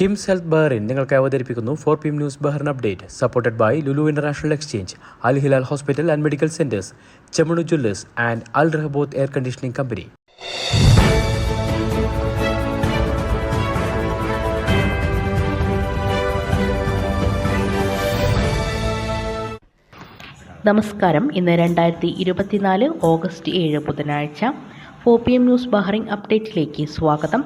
KIMS health Bahrain നിങ്ങൾക്ക് അവതരിപ്പിക്കുന്നു four P M news Bahrain update supported by Lulu international exchange Al Hilal hospital and medical centres Chemmanur jewellers and Al Rehoboth air conditioning company നമസ്കാരം. ഇന്ന് രണ്ടായിരത്തി ഇരുപത്തിനാല് August ഏഴ് ബുധനാഴ്ച four P M news Bahrain അപ്ഡേറ്റിലേക്ക് സ്വാഗതം.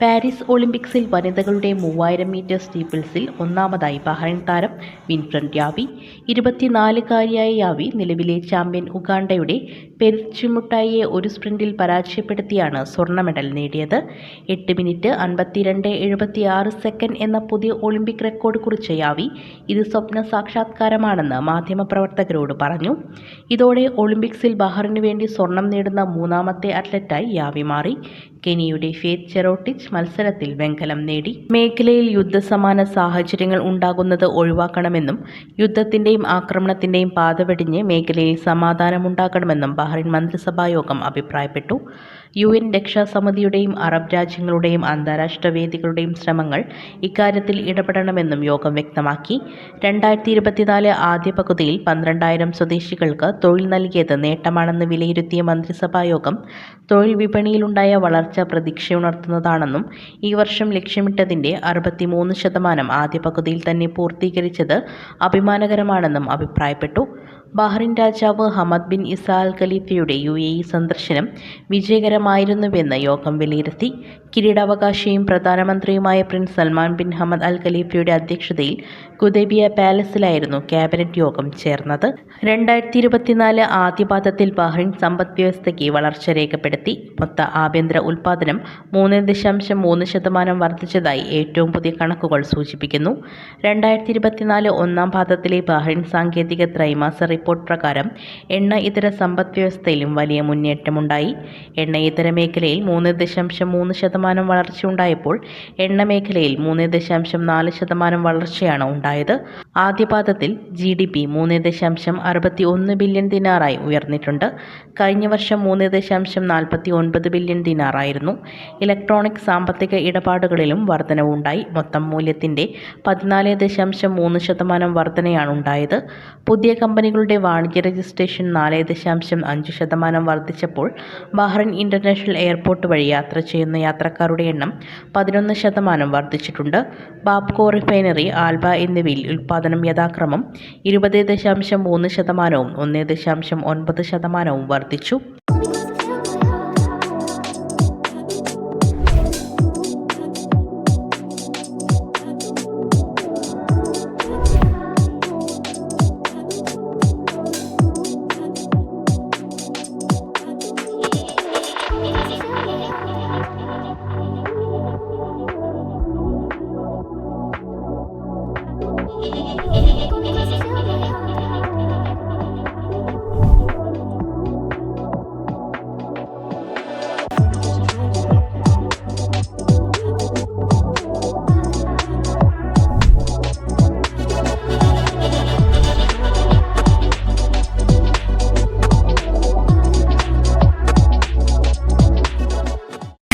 Paris ഒളിമ്പിക്സിൽ വനിതകളുടെ മൂവായിരം മീറ്റർ സ്റ്റീപ്പിൾസിൽ ഒന്നാമതായി ബഹ്റൈൻ താരം വിൻഫ്രണ്ട് യാവി ഇരുപത്തിനാലുകാരിയായ യാവി നിലവിലെ ചാമ്പ്യൻ ഉഗാണ്ടയുടെ പെരിച്ചിമുട്ടായിയെ ഒരു സ്പ്രിന്റിൽ പരാജയപ്പെടുത്തിയാണ് സ്വർണ മെഡൽ നേടിയത്. എട്ട് മിനിറ്റ് അൻപത്തിരണ്ട് എഴുപത്തിയാറ് സെക്കൻഡ് എന്ന പുതിയ ഒളിമ്പിക് റെക്കോർഡ് കുറിച്ച യാവി ഇത് സ്വപ്ന സാക്ഷാത്കാരമാണെന്ന് മാധ്യമപ്രവർത്തകരോട് പറഞ്ഞു. ഇതോടെ ഒളിമ്പിക്സിൽ ബഹറിനു വേണ്ടി സ്വർണം നേടുന്ന മൂന്നാമത്തെ അത്ലറ്റായി യാവി മാറി. കെനിയുടെ ഫേത്ത് ചെറോട്ടിച്ച് മത്സരത്തിൽ വെങ്കലം നേടി. മേഖലയിൽ യുദ്ധസമാന സാഹചര്യങ്ങൾ ഉണ്ടാകുന്നത് ഒഴിവാക്കണമെന്നും യുദ്ധത്തിന്റെയും ആക്രമണത്തിന്റെയും പാത വെടിഞ്ഞ് മേഖലയിൽ സമാധാനമുണ്ടാകണമെന്നും ബഹ്റിൻ മന്ത്രിസഭാ യോഗം അഭിപ്രായപ്പെട്ടു. യു എൻ രക്ഷാസമിതിയുടെയും അറബ് രാജ്യങ്ങളുടെയും അന്താരാഷ്ട്ര വേദികളുടെയും ശ്രമങ്ങൾ ഇക്കാര്യത്തിൽ ഇടപെടണമെന്നും യോഗം വ്യക്തമാക്കി. രണ്ടായിരത്തി ഇരുപത്തിനാല് ആദ്യ പകുതിയിൽ പന്ത്രണ്ടായിരം സ്വദേശികൾക്ക് തൊഴിൽ നൽകിയത് നേട്ടമാണെന്ന് വിലയിരുത്തിയ മന്ത്രിസഭാ യോഗം തൊഴിൽ വിപണിയിലുണ്ടായ വളർച്ച പ്രതീക്ഷയുണർത്തുന്നതാണെന്നും ഈ വർഷം ലക്ഷ്യമിട്ടതിന്റെ അറുപത്തിമൂന്ന് ശതമാനം ആദ്യ പകുതിയിൽ തന്നെ പൂർത്തീകരിച്ചത് അഭിമാനകരമാണെന്നും അഭിപ്രായപ്പെട്ടു. ബഹ്റിൻ രാജാവ് ഹമദ് ബിൻ ഇസാൽ ഖലീഫയുടെ യു എ ഇ സന്ദർശനം വിജയകരമായിരുന്നുവെന്ന് യോഗം വിലയിരുത്തി. കിരീടാവകാശിയും പ്രധാനമന്ത്രിയുമായ prince Salman bin Hamad Al ഖലീഫയുടെ അധ്യക്ഷതയിൽ കുദേബിയ പാലസിലായിരുന്നു ക്യാബിനറ്റ് യോഗം ചേർന്നത്. രണ്ടായിരത്തി ഇരുപത്തിനാല് ആദ്യപാദത്തിൽ ബഹ്റിൻ സമ്പദ് വ്യവസ്ഥയ്ക്ക് വളർച്ച രേഖപ്പെടുത്തി. മൊത്ത ആഭ്യന്തര ഉൽപ്പാദനം മൂന്ന് ദശാംശം മൂന്ന് ശതമാനം വർദ്ധിച്ചതായി ഏറ്റവും പുതിയ കണക്കുകൾ സൂചിപ്പിക്കുന്നു. രണ്ടായിരത്തി ഇരുപത്തിനാല് ഒന്നാം പാദത്തിലെ ബഹ്റിൻ സാങ്കേതിക ത്രൈമാസ റിപ്പോർട്ട് പ്രകാരം എണ്ണ ഇതര സമ്പദ് വ്യവസ്ഥയിലും വലിയ മുന്നേറ്റമുണ്ടായി. എണ്ണ ഇതര മേഖലയിൽ മൂന്ന് ദശാംശം മൂന്ന് ശതമാനം വളർച്ചയുണ്ടായപ്പോൾ എണ്ണ മേഖലയിൽ മൂന്ന് ദശാംശം നാല് ശതമാനം വളർച്ചയാണ് ഉണ്ടായത്. ആദ്യപാദത്തിൽ ജി ഡി പി മൂന്ന് ദശാംശം അറുപത്തി ഒന്ന് ബില്യൺ ദിനാറായി ഉയർന്നിട്ടുണ്ട്. കഴിഞ്ഞ വർഷം മൂന്ന് ദശാംശം നാൽപ്പത്തി ഒൻപത് ബില്യൺ ദിനാറായിരുന്നു ഇലക്ട്രോണിക് സാമ്പത്തിക ഇടപാടുകളിലും വർധനവുണ്ടായി. മൊത്തം മൂല്യത്തിന്റെ പതിനാല് ദശാംശം മൂന്ന് ശതമാനം വർധനയാണ് ഉണ്ടായത്. പുതിയ കമ്പനികളുടെ വാണിജ്യ രജിസ്ട്രേഷൻ നാല് ദശാംശം അഞ്ച് ശതമാനം വർദ്ധിച്ചപ്പോൾ ബഹ്റൈൻ ഇന്റർനാഷണൽ എയർപോർട്ട് വഴി യാത്ര ചെയ്യുന്ന യാത്രക്കാരുടെ എണ്ണം പതിനൊന്ന് ശതമാനം വർദ്ധിച്ചിട്ടുണ്ട്. ബാബ്കോ റിഫൈനറി ആൽബ എന്നിവയിൽ ഉൽപ്പാദനം യഥാക്രമം ഇരുപത് ദശാംശം മൂന്ന് ശതമാനവും ഒന്ന് ദശാംശം ഒൻപത് ശതമാനവും വർദ്ധിച്ചു.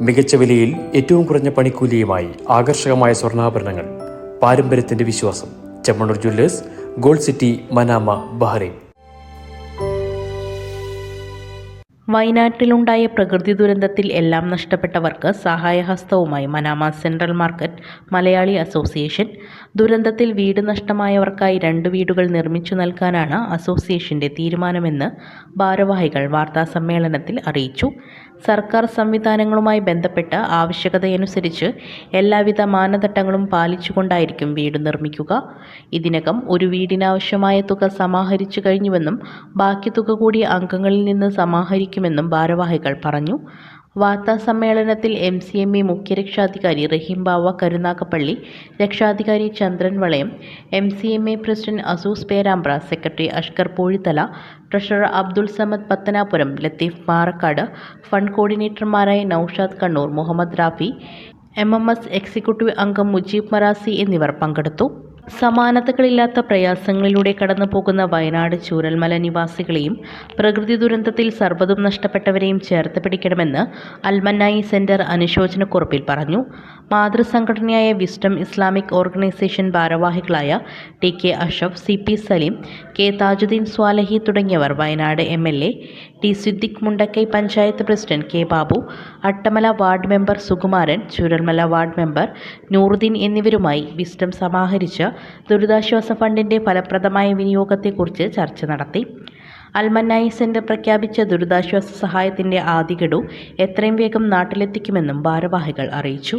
മികച്ച വിലയിൽ ഏറ്റവും കുറഞ്ഞ പണിക്കൂലിയുമായി ആകർഷകമായ സ്വർണാഭരണങ്ങൾ. പാരമ്പര്യത്തിന്റെ വിശ്വാസം. Chemmanur jewellers gold city Manama Bahrain. വയനാട്ടിലുണ്ടായ പ്രകൃതി ദുരന്തത്തിൽ എല്ലാം നഷ്ടപ്പെട്ടവർക്ക് സഹായഹസ്തവുമായി Manama central market Malayali association. ദുരന്തത്തിൽ വീട് നഷ്ടമായവർക്കായി രണ്ട് വീടുകൾ നിർമ്മിച്ചു നൽകാനാണ് അസോസിയേഷന്റെ തീരുമാനമെന്ന് ഭാരവാഹികൾ വാർത്താസമ്മേളനത്തിൽ അറിയിച്ചു. സർക്കാർ സംവിധാനങ്ങളുമായി ബന്ധപ്പെട്ട് ആവശ്യകതയനുസരിച്ച് എല്ലാവിധ മാനദണ്ഡങ്ങളും പാലിച്ചുകൊണ്ടായിരിക്കും വീട് നിർമ്മിക്കുക. ഇതിനകം ഒരു വീടിനാവശ്യമായ തുക സമാഹരിച്ചു കഴിഞ്ഞുവെന്നും ബാക്കി തുക കൂടി അംഗങ്ങളിൽ നിന്ന് സമാഹരിക്കുമെന്നും ഭാരവാഹികൾ പറഞ്ഞു. വാർത്താ സമ്മേളനത്തിൽ എം സി എം ഇ മുഖ്യരക്ഷാധികാരി റഹീം ബാവ കരുനാഗപ്പള്ളി രക്ഷാധികാരി Chandran Valayam M C M A president Asus Perambra secretary Ashkar Poozhithala treasurer Abdul Samad Pathanapuram Latheef Parakkad fund കോർഡിനേറ്റർമാരായ Noushad Kannur Muhammad Rafi M M S executive അംഗം Mujeeb Marasi എന്നിവർ പങ്കെടുത്തു. സമാനതകളില്ലാത്ത പ്രയാസങ്ങളിലൂടെ കടന്നു പോകുന്ന വയനാട് ചൂരൽമല നിവാസികളെയും പ്രകൃതി ദുരന്തത്തിൽ സർവതും നഷ്ടപ്പെട്ടവരെയും ചേർത്ത് പിടിക്കണമെന്ന് അൽമന്നായി സെന്റർ അനുശോചനക്കുറിപ്പിൽ പറഞ്ഞു. മാതൃസംഘടനയായ വിസ്ഡം ഇസ്ലാമിക് ഓർഗനൈസേഷൻ ഭാരവാഹികളായ T K Ashraf C P Saleem K Thajudheen Swalahi തുടങ്ങിയവർ Wayanad M L A T Siddique Mundakkai panchayat president K Babu Attamala ward member Sukumaran Chooralmala ward member Nooruddeen എന്നിവരുമായി wisdom സമാഹരിച്ച ദുരിതാശ്വാസ ഫണ്ടിന്റെ ഫലപ്രദമായ വിനിയോഗത്തെക്കുറിച്ച് ചർച്ച നടത്തി. അൽമന്നായി centre പ്രഖ്യാപിച്ച ദുരിതാശ്വാസ സഹായത്തിന്റെ ആദ്യ ഗഡു എത്രയും വേഗം നാട്ടിലെത്തിക്കുമെന്നും ഭാരവാഹികൾ അറിയിച്ചു.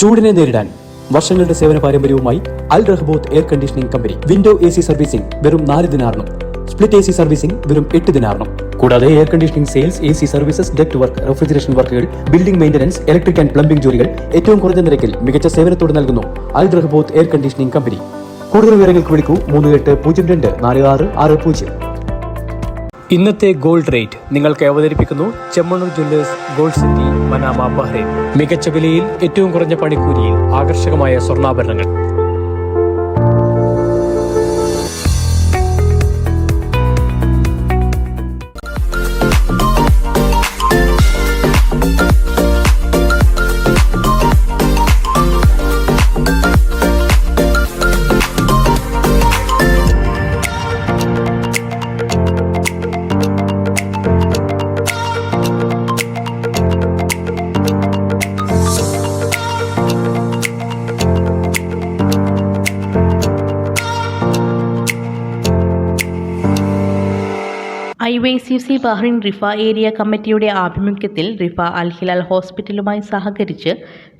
ചൂടിനെ നേരിടാൻ വർഷങ്ങളുടെ സേവന പാരമ്പര്യവുമായി Al Rahboth air conditioning company window A C servicing വെറും നാല് ദിനാറിനും സ്പ്ലിറ്റ് എ സി സർവീസിംഗ് വെറും എട്ട് ദിനാറിനും കൂടാതെ air conditioning sales A C services duct work refrigeration വർക്കുകൾ building maintenance electric and plumbing ജോലികൾ ഏറ്റവും കുറഞ്ഞ നിരക്കിൽ മികച്ച സേവനത്തോട് നൽകുന്നു Al Rahboth air conditioning company. കൂടുതൽ വിവരങ്ങൾക്ക് വിളിക്കൂ മൂന്ന് എട്ട് പൂജ്യം രണ്ട് നാല് ആറ് ആറ് പൂജ്യം. ഇന്നത്തെ ഗോൾഡ് റേറ്റ് നിങ്ങൾക്ക് അവതരിപ്പിക്കുന്നു Chemmanur jewellers gold city Manama Bahrain. മികച്ച വിലയിൽ ഏറ്റവും കുറഞ്ഞ പണിക്കൂലിയിൽ ആകർഷകമായ സ്വർണാഭരണങ്ങൾ. I Y C C Bahrain Riffa area കമ്മിറ്റിയുടെ ആഭിമുഖ്യത്തിൽ റിഫ അൽഹിലാൽ ഹോസ്പിറ്റലുമായി സഹകരിച്ച്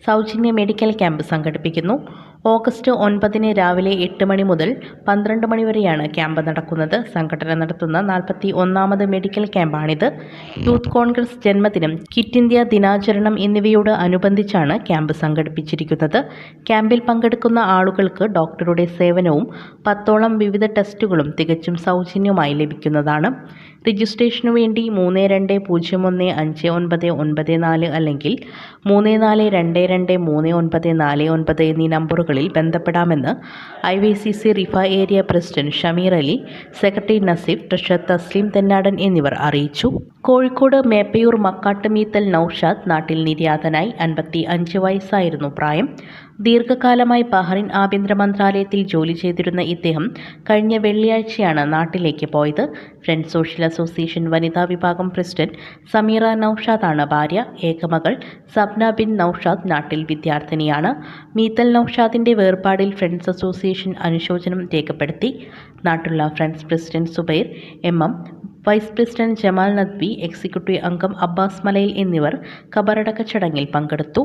സൗജന്യ മെഡിക്കൽ ക്യാമ്പ് സംഘടിപ്പിക്കുന്നു. ഓഗസ്റ്റ് ഒൻപതിന് രാവിലെ എട്ട് മണി മുതൽ പന്ത്രണ്ട് മണി വരെയാണ് ക്യാമ്പ് നടക്കുന്നത്. സംഘടന നടത്തുന്ന നാൽപ്പത്തി ഒന്നാമത് മെഡിക്കൽ ക്യാമ്പാണിത്. യൂത്ത് കോൺഗ്രസ് ജന്മദിനം കിറ്റ് ഇന്ത്യ ദിനാചരണം എന്നിവയോട് അനുബന്ധിച്ചാണ് ക്യാമ്പ് സംഘടിപ്പിച്ചിരിക്കുന്നത്. ക്യാമ്പിൽ പങ്കെടുക്കുന്ന ആളുകൾക്ക് ഡോക്ടറുടെ സേവനവും പത്തോളം വിവിധ ടെസ്റ്റുകളും തികച്ചും സൗജന്യമായി ലഭിക്കുന്നതാണ്. രജിസ്ട്രേഷനു വേണ്ടി മൂന്ന് രണ്ട് പൂജ്യം ഒന്ന് അഞ്ച് ഒൻപത് ഒൻപത് നാല് അല്ലെങ്കിൽ മൂന്ന് നാല് രണ്ട് രണ്ട് മൂന്ന് ഒൻപത് നാല് ഒൻപത് എന്നീ നമ്പറുകളിൽ ബന്ധപ്പെടാമെന്ന് I V C C Riffa area president Shameer Ali secretary Naseef treasurer Thasleem Thennadan എന്നിവർ അറിയിച്ചു. കോഴിക്കോട് മേപ്പയൂർ മക്കാട്ടുമീത്തൽ നൌഷാദ് നാട്ടിൽ നിര്യാതനായി അൻപത്തി അഞ്ച് വയസ്സായിരുന്നു പ്രായം. ദീർഘകാലമായി ബഹ്റിൻ ആഭ്യന്തര മന്ത്രാലയത്തിൽ ജോലി ചെയ്തിരുന്ന ഇദ്ദേഹം കഴിഞ്ഞ വെള്ളിയാഴ്ചയാണ് നാട്ടിലേക്ക് പോയത്. ഫ്രണ്ട് സോഷ്യൽ അസോസിയേഷൻ വനിതാ വിഭാഗം പ്രസിഡന്റ് സമീറ നൌഷാദാണ് ഭാര്യ. ഏകമകൾ സബ്ന ബിൻ നൌഷാദ് നാട്ടിൽ വിദ്യാർത്ഥിനിയാണ്. മീത്തൽ നൌഷാദിന്റെ വേർപാടിൽ ഫ്രണ്ട്സ് അസോസിയേഷൻ അനുശോചനം രേഖപ്പെടുത്തി. നാട്ടുള്ള friends president Zubair M. M. Vice president Jamal Nadvi executive അംഗം അബ്ബാസ് മലയിൽ എന്നിവർ ഖബറടക്ക ചടങ്ങിൽ പങ്കെടുത്തു.